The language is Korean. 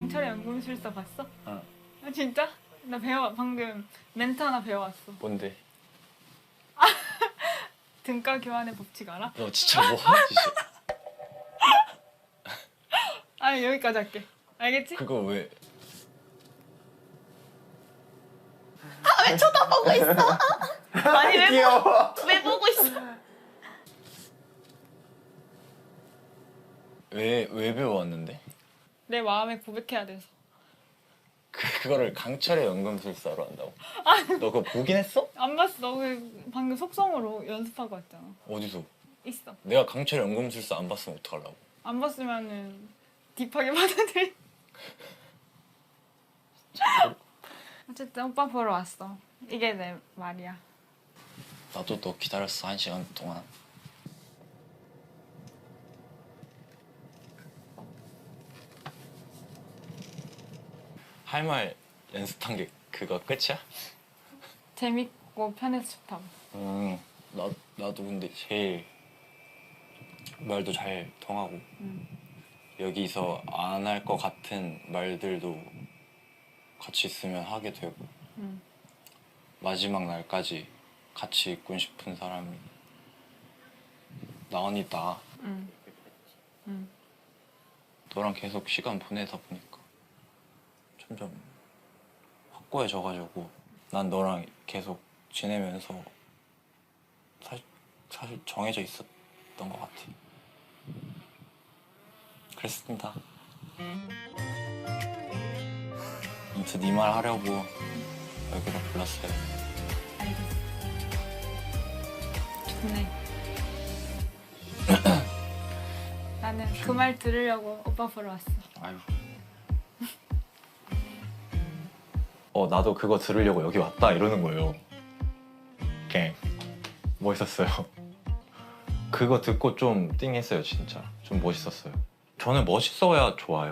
경찰의 연금술사 봤어? 어. 아 진짜? 나 배워 방금 멘트 하나 배워왔어. 뭔데? 등가 교환의 법칙 알아? 너 진짜 뭐 하지? 아 여기까지 할게. 알겠지? 그거 왜? 쳐다보고 있어. 아니 왜, 귀여워. 왜 보고 있어? 왜, 왜 배워왔는데? 내 마음에 고백해야 돼서. 그, 그거를 강철의 연금술사로 한다고? 너 그거 보긴 했어? 안 봤어. 너 그 방금 속성으로 연습하고 왔잖아. 어디서? 있어. 내가 강철의 연금술사 안 봤으면 어떡하려고? 안 봤으면은 딥하게 받아들일. 어쨌든 오빠 보러 왔어. 이게 내 말이야. 나도 너 기다렸어 한 시간 동안 할 말 연습한 게 그거 끝이야? 재밌고 편해서 좋다고. 음, 나, 나도 근데 제일 말도 잘 통하고 음. 여기서 안 할 것 같은 말들도 같이 있으면 하게 되고 음. 마지막 날까지 같이 있고 싶은 사람이 나은이다 음. 음. 너랑 계속 시간 보내다 보니까 점점 확고해져가지고 난 너랑 계속 지내면서 사실, 사실 정해져 있었던 것 같아. 그랬습니다. 아무튼 네 말 하려고 여기로 불렀어요. 알겠어. 좋네. 나는 그 말 들으려고 오빠 보러 왔어. 아유. 어 나도 그거 들으려고 여기 왔다 이러는 거예요. 갱 멋있었어요. 그거 듣고 좀 띵했어요 진짜. 좀 멋있었어요. 저는 멋있어야 좋아요.